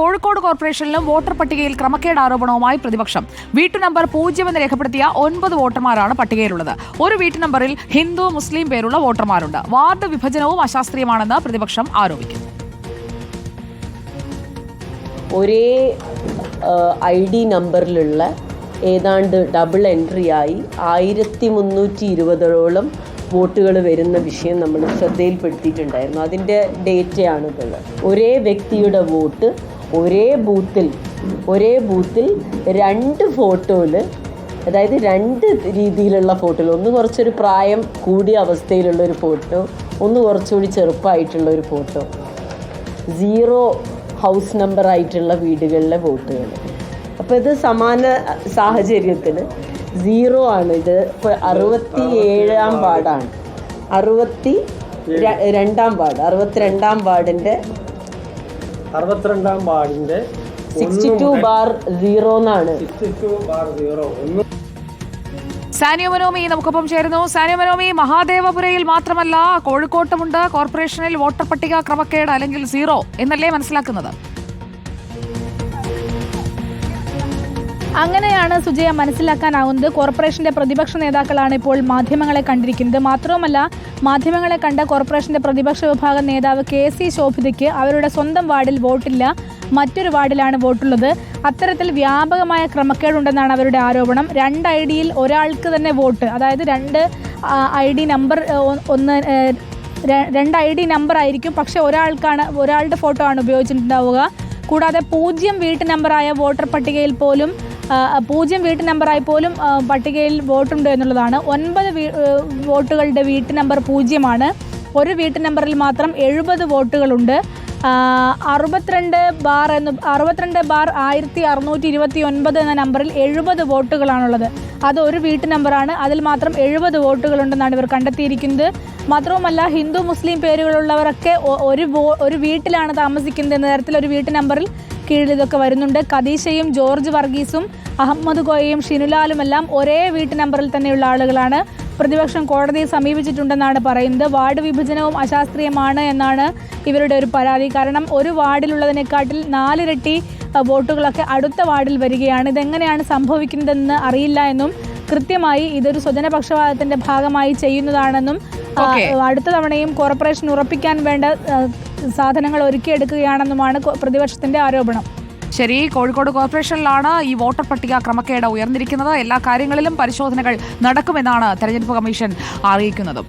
Kozhikode കോർപ്പറേഷനിലും voter പട്ടികയിൽ ക്രമക്കേട് ആരോപണവുമായി പ്രതിപക്ഷം. വീട്ടു നമ്പർ പൂജ്യം എന്ന് രേഖപ്പെടുത്തിയ ഒൻപത് വോട്ടർമാരാണ് പട്ടികയിലുള്ളത്. ഒരു വീട്ടു നമ്പറിൽ ഹിന്ദു മുസ്ലിം പേരുള്ള വോട്ടർമാരുണ്ട്. വാർഡ് വിഭജനവും അശാസ്ത്രീയമാണെന്ന് പ്രതിപക്ഷം ആരോപിക്കുന്നു. ഒരേ ഐ ഡി നമ്പറിലുള്ള ഏതാണ്ട് ഡബിൾ എൻട്രി ആയി ആയിരത്തി മുന്നൂറ്റി ഇരുപതോളം വോട്ടുകൾ വരുന്ന വിഷയം നമ്മൾ ശ്രദ്ധയിൽപ്പെടുത്തിയിട്ടുണ്ടായിരുന്നു. അതിന്റെ ഡേറ്റയാണിത് ഒരേ വ്യക്തിയുടെ വോട്ട് ഒരേ ബൂത്തിൽ ഒരേ ബൂത്തിൽ രണ്ട് ഫോട്ടോയിൽ അതായത് രണ്ട് രീതിയിലുള്ള ഫോട്ടോകൾ ഒന്ന് കുറച്ചൊരു പ്രായം കൂടിയ അവസ്ഥയിലുള്ള ഒരു ഫോട്ടോ ഒന്ന് കുറച്ചുകൂടി ചെറുപ്പമായിട്ടുള്ള ഒരു ഫോട്ടോ സീറോ ഹൗസ് നമ്പർ ആയിട്ടുള്ള വീടുകളിലെ ഫോട്ടോകൾ അപ്പോൾ ഇത് സമാന സാഹചര്യത്തിൽ സീറോ ആണ്. ഇത് ഇപ്പോൾ അറുപത്തി ഏഴാം വാർഡാണ് അറുപത്തി രണ്ടാം വാർഡ് അറുപത്തി രണ്ടാം വാർഡിന്റെ അറുപത്തിരണ്ടാം വാർഡിന്റെ സിക്സ്റ്റി ടു ബാർ സീറോ എന്നാണ്. Sixty two bar zero. ഒന്ന് സാനിയോ മനോമി നമുക്കൊപ്പം ചേരുന്നു. സാനിയോ മനോമി മഹാദേവപുരയിൽ മാത്രമല്ല കോഴിക്കോട്ടുമുണ്ട്. കോർപ്പറേഷനിൽ വോട്ടർ പട്ടിക ക്രമക്കേട് അല്ലെങ്കിൽ സീറോ എന്നല്ലേ മനസ്സിലാക്കുന്നത്? അങ്ങനെയാണ് സുജയ മനസ്സിലാക്കാനാവുന്നത്. കോർപ്പറേഷന്റെ പ്രതിപക്ഷ നേതാക്കളാണ് ഇപ്പോൾ മാധ്യമങ്ങളെ കണ്ടിരിക്കുന്നത്. മാത്രവുമല്ല മാധ്യമങ്ങളെ കണ്ട കോർപ്പറേഷന്റെ പ്രതിപക്ഷ വിഭാഗം നേതാവ് കെ സി ശോഭിതയ്ക്ക് അവരുടെ സ്വന്തം വാർഡിൽ വോട്ടില്ല. മറ്റൊരു വാർഡിലാണ് വോട്ടുള്ളത്. അത്തരത്തിൽ വ്യാപകമായ ക്രമക്കേടുണ്ടെന്നാണ് അവരുടെ ആരോപണം. രണ്ട് ഐ ഡിയിൽ ഒരാൾക്ക് തന്നെ വോട്ട് അതായത് രണ്ട് ഐ ഡി നമ്പർ ഒന്ന് രണ്ട് ഐ ഡി നമ്പർ ആയിരിക്കും. പക്ഷേ ഒരാൾക്കാണ് ഒരാളുടെ ഫോട്ടോ ആണ് ഉപയോഗിച്ചിട്ടുണ്ടാവുക. കൂടാതെ പൂജ്യം വീട്ടു നമ്പറായ വോട്ടർ പട്ടികയിൽ പോലും പൂജ്യം വീട്ട് നമ്പറായി പോലും പട്ടികയിൽ വോട്ടുണ്ട് എന്നുള്ളതാണ്. ഒൻപത് വോട്ടുകളുടെ വീട്ട് നമ്പർ പൂജ്യമാണ്. ഒരു വീട്ട് നമ്പറിൽ മാത്രം എഴുപത് വോട്ടുകളുണ്ട്. അറുപത്തിരണ്ട് ബാർ എന്ന് അറുപത്തിരണ്ട് ബാർ ആയിരത്തി അറുന്നൂറ്റി ഇരുപത്തി ഒൻപത് എന്ന നമ്പറിൽ എഴുപത് വോട്ടുകളാണുള്ളത്. അത് ഒരു വീട്ട് നമ്പറാണ്. അതിൽ മാത്രം എഴുപത് വോട്ടുകളുണ്ടെന്നാണ് ഇവർ കണ്ടെത്തിയിരിക്കുന്നത്. മാത്രവുമല്ല ഹിന്ദു മുസ്ലിം പേരുകളുള്ളവരൊക്കെ ഒരു ഒരു വീട്ടിലാണ് താമസിക്കുന്നത് എന്ന തരത്തിൽ ഒരു വീട്ട് നമ്പറിൽ കീഴിൽ ഇതൊക്കെ വരുന്നുണ്ട്. കദീശയും ജോർജ് വർഗീസും അഹമ്മദ് കോയയും ഷിനുലാലുമെല്ലാം ഒരേ വീട്ടു നമ്പറിൽ തന്നെയുള്ള ആളുകളാണ്. പ്രതിപക്ഷം കോടതിയെ സമീപിച്ചിട്ടുണ്ടെന്നാണ് പറയുന്നത്. വാർഡ് വിഭജനവും അശാസ്ത്രീയമാണ് എന്നാണ് ഇവരുടെ ഒരു പരാതി. കാരണം ഒരു വാർഡിലുള്ളതിനെക്കാട്ടിൽ നാലിരട്ടി വോട്ടുകളൊക്കെ അടുത്ത വാർഡിൽ വരികയാണ്. ഇതെങ്ങനെയാണ് സംഭവിക്കുന്നതെന്ന് അറിയില്ല എന്നും കൃത്യമായി ഇതൊരു സ്വജനപക്ഷപാതത്തിന്റെ ഭാഗമായി ചെയ്യുന്നതാണെന്നും അടുത്ത തവണയും കോർപ്പറേഷൻ ഉറപ്പിക്കാൻ വേണ്ട സാധനങ്ങൾ ഒരുക്കിയെടുക്കുകയാണെന്നുമാണ് പ്രതിപക്ഷത്തിന്റെ ആരോപണം. ശരി കോഴിക്കോട് കോർപ്പറേഷനിലാണ് ഈ വോട്ടർ പട്ടിക ക്രമക്കേട് ഉയർന്നിരിക്കുന്നത്. എല്ലാ കാര്യങ്ങളിലും പരിശോധനകൾ നടക്കുമെന്നാണ് തെരഞ്ഞെടുപ്പ് കമ്മീഷൻ അറിയിക്കുന്നത്.